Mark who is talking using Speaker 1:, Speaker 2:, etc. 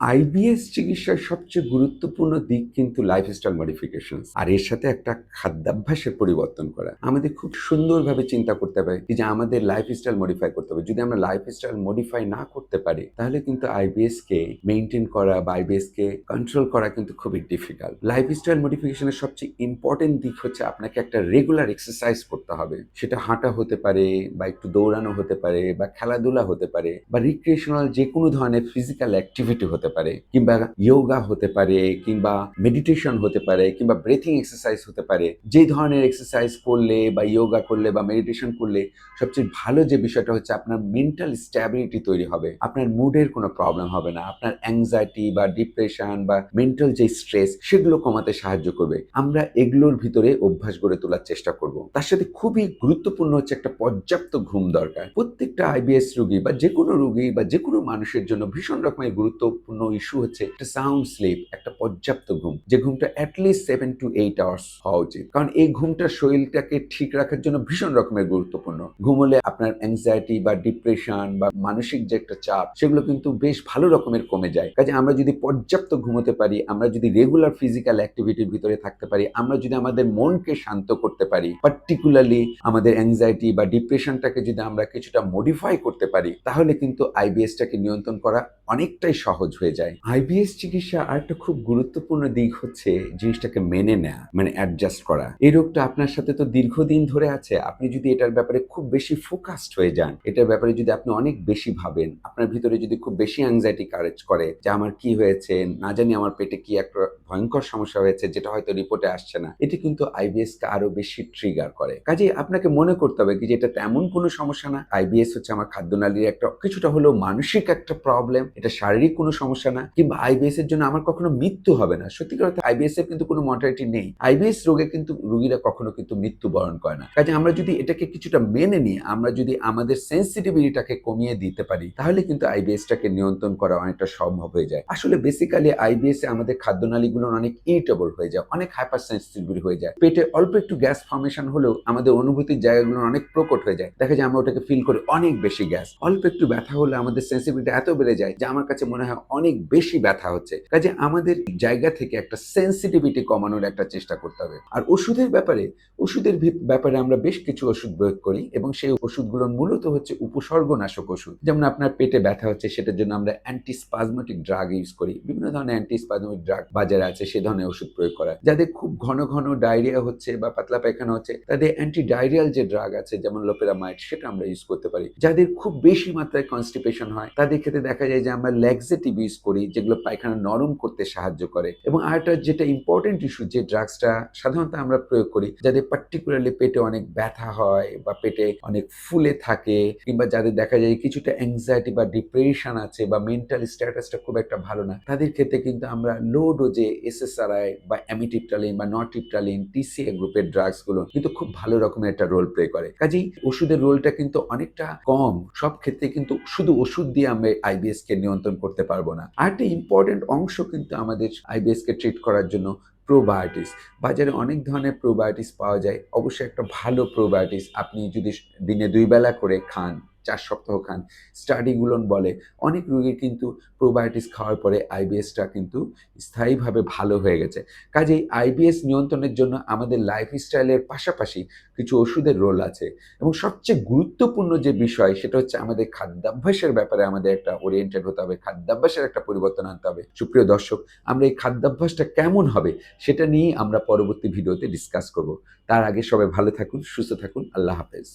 Speaker 1: IBS চিকিৎসার সবচেয়ে গুরুত্বপূর্ণ দিক কিন্তু লাইফস্টাইল মডিফিকেশন আর এর সাথে একটা খাদ্যাভ্যাসের পরিবর্তন করা। আমাদের খুব সুন্দরভাবে চিন্তা করতে হবে যে আমাদের লাইফস্টাইল মডিফাই করতে হবে। যদি আমরা লাইফস্টাইল মডিফাই না করতে পারি, তাহলে কিন্তু আইবিএস কে মেনটেন করা বা আইবিএস কে কন্ট্রোল করা কিন্তু খুবই ডিফিকাল্ট লাইফস্টাইল মডিফিকেশনের সবচেয়ে ইম্পর্টেন্ট দিক হচ্ছে আপনাকে একটা রেগুলার এক্সারসাইজ করতে হবে। সেটা হাঁটা হতে পারে বা একটু দৌড়ানো হতে পারে বা খেলাধুলা হতে পারে বা রিক্রিয়েশনাল যে কোনো ধরনের ফিজিক্যাল অ্যাক্টিভিটি হতে পারে, কিংবা ইয়োগা হতে পারে, কিংবা মেডিটেশন হতে পারে, কিংবা ব্রেথিং এক্সারসাইজ হতে পারে যে ধরনের এক্সারসাইজ করলে বা ইয়োগা করলে বা মেডিটেশন করলে সবচেয়ে ভালো যে বিষয়টা হচ্ছে আপনার মেন্টাল স্ট্যাবিলিটি তৈরি হবে। আপনার মুডের কোনো প্রবলেম হবে না, আপনার অ্যাংজাইটি বা ডিপ্রেশন বা মেন্টাল যে স্ট্রেস সেগুলো কমাতে সাহায্য করবে। আমরা এগুলোর ভিতরে অভ্যাস গড়ে তোলার চেষ্টা করব। তার সাথে খুবই গুরুত্বপূর্ণ হচ্ছে একটা পর্যাপ্ত ঘুম দরকার। প্রত্যেকটা আইবিএস রুগী বা যে কোনো রোগী বা যে কোনো মানুষের জন্য ভীষণ রকমের গুরুত্বপূর্ণ ইস্যু হচ্ছে একটা সাউন্ড স্লিপ একটা পর্যাপ্ত ঘুম। যে ঘুমটা at least seven to eight hours হওয়া উচিত। কারণ এই ঘুমটা শরীরটাকে ঠিক রাখার জন্য ভীষণ রকমের গুরুত্বপূর্ণ। ঘুম হলে আপনার অ্যাংজাইটি বা ডিপ্রেশন বা মানসিক যে একটা চাপ, সেগুলো কিন্তু বেশ ভালো রকমের কমে যায়। কাজে আমরা যদি পর্যাপ্ত ঘুমোতে পারি, আমরা যদি রেগুলার ফিজিক্যাল অ্যাক্টিভিটির ভিতরে থাকতে পারি, আমরা যদি আমাদের মনকে শান্ত করতে পারি পার্টিকুলারলি আমাদের অ্যাংজাইটি বা ডিপ্রেশনটাকে যদি আমরা কিছুটা মডিফাই করতে পারি, তাহলে কিন্তু আইবিএসটাকে নিয়ন্ত্রণ করা অনেকটাই সহজ হয়ে যায়। আইবিএস চিকিৎসা আরেকটা খুব গুরুত্বপূর্ণ দিক হচ্ছে জিনিসটাকে মেনে নেওয়া মানে অ্যাডজাস্ট করা। এই রোগটা আপনার সাথে তো দীর্ঘদিন ধরে আছে। আপনি যদি এটার ব্যাপারে খুব বেশি ফোকাসড হয়ে যান, এটার ব্যাপারে যদি আপনি অনেক বেশি ভাবেন, আপনার ভিতরে যদি খুব বেশি অ্যাংজাইটি কারেজ করে যে আমার কি হয়েছে, না জানি আমার পেটে কি একটা ভয়ঙ্কর সমস্যা হয়েছে, যেটা হয়তো রিপোর্টে আসছে না, এটি কিন্তু আইবিএস কে আরও বেশি ট্রিগার করে। কাজে আপনাকে মনে করতে হবে কি যে এটা তেমন কোনো সমস্যা না। আইবিএস হচ্ছে আমার খাদ্যনালীর একটা, কিছুটা হলেও মানসিক একটা প্রবলেম এটা শারীরিক কোনো সমস্যা না, কিংবা আইবিএস এর জন্য আমার কখনো মৃত্যু হবে না। সত্যি কথা আইবিএস এর কিন্তু কোনো মর্টালিটি নেই। আইবিএস রোগে কিন্তু, রোগীরা কখনো কিন্তু মৃত্যুবরণ করে না। কাজে আমরা যদি এটাকে কিছুটা মেনে নিয়ে, আমরা যদি আমাদের সেন্সিটিভিটিটাকে কমিয়ে দিতে পারি, তাহলে কিন্তু আইবিএসটাকে নিয়ন্ত্রণ করা অনেকটা সম্ভব হয়ে যায়। আসলে বেসিক্যালি আইবিএস এ আমাদের খাদ্যনালীগুলো অনেক ইরিটেবল হয়ে যায়, অনেক হাইপার সেন্সিটিভ হয়ে যায়। পেটে অল্প একটু গ্যাস ফর্মেশন হলেও আমাদের অনুভূতির জায়গাগুলো অনেক প্রকট হয়ে যায়। দেখা যায় আমরা ওটাকে ফিল করি অনেক বেশি গ্যাস। অল্প একটু ব্যথা হলে আমাদের সেন্সিটিভিটি এত বেড়ে যায় যে আমার কাছে মনে হয় অনেক বেশি ব্যথা হচ্ছে। কাজে আমাদের জায়গা থেকে একটা সেন্সিটিভিটি কমানোর একটা চেষ্টা করতে হবে। আর ওষুধের ব্যাপারে ওষুধের ব্যাপারে আমরা বেশ কিছু ওষুধ প্রয়োগ করি এবং সেই ওষুধগুলো মূলত হচ্ছে উপসর্গনাশক ওষুধ। যেমন আপনার পেটে ব্যথা হচ্ছে, সেটার জন্য আমরা অ্যান্টিস্পাজমেটিক ড্রাগ ইউজ করি। বিভিন্ন ধরনের অ্যান্টিস্পাজমেটিক ড্রাগ বাজারে আছে, সে ধরনের ওষুধ প্রয়োগ করা। যাদের খুব ঘন ঘন ডায়রিয়া হচ্ছে বা পাতলা পায়খানা হচ্ছে, তাদের অ্যান্টি ডায়রিয়াল যে ড্রাগ আছে, যেমন লোপেরামাইড সেটা আমরা ইউজ করতে পারি। যাদের খুব বেশি মাত্রায় কনস্টিপেশন হয়, তাদের ক্ষেত্রে দেখা যায় যে আমরা ল্যাক্সেটিভ ইউজ করি, যেগুলো পায়খানা নরম করতে সাহায্য করে। এবং আরেকটা যেটা ইম্পর্টেন্ট ইস্যু যে ড্রাগসটা সাধারণত আমরা প্রয়োগ করি, যাদের পার্টিকুলারলি পেটে অনেক ব্যথা হয় বা পেটে অনেক ফুলে থাকে কিংবা যাদের দেখা যায় কিছুটা অ্যাংজাইটি বা ডিপ্রেশন আছে বা মেন্টাল স্ট্যাটাসটা খুব একটা ভালো না, তাদের ক্ষেত্রে কিন্তু আমরা লো ডোজে এসএসআরআই বা অ্যামিটিপটালিন বা নটিপটালিন টিসিএ গ্রুপের ড্রাগসগুলো কিন্তু খুব ভালো রকমের একটা রোল প্লে করে। কাজেই ওষুধের রোলটা কিন্তু অনেকটা কম, সব ক্ষেত্রে কিন্তু শুধু ওষুধ দিয়ে আমরা আইবিএস কে নিয়ন্ত্রণ করতে পারব না। আর একটা ইম্পর্টেন্ট অংশ কিন্তু আমাদের আইবিএস কে ট্রিট করার জন্য প্রোবায়োটিস বাজারে অনেক ধরনের প্রোবায়োটিস পাওয়া যায়। অবশ্যই একটা ভালো প্রোবায়োটিস আপনি যদি দিনে দুই বেলা করে খান। চার সপ্তাহ খান স্টাডিগুলো বলে। অনেক রোগীর কিন্তু প্রোবায়োটিস খাওয়ার পরে আইবিএসটা কিন্তু স্থায়ীভাবে ভালো হয়ে গেছে। কাজেই আইবিএস নিয়ন্ত্রণের জন্য আমাদের লাইফস্টাইলের পাশাপাশি কিছু ওষুধের রোল আছে। এবং সবচেয়ে গুরুত্বপূর্ণ যে বিষয়, সেটা হচ্ছে আমাদের খাদ্যাভ্যাসের ব্যাপারে আমাদের একটা ওরিয়েন্টেড হতে হবে, খাদ্যাভ্যাসের একটা পরিবর্তন আনতে হবে। সুপ্রিয় দর্শক, আমরা এই খাদ্যাভ্যাসটা কেমন হবে, সেটা নিয়েই আমরা পরবর্তী ভিডিওতে ডিসকাস করব। তার আগে সবাই ভালো থাকুন, সুস্থ থাকুন, আল্লাহ হাফেজ।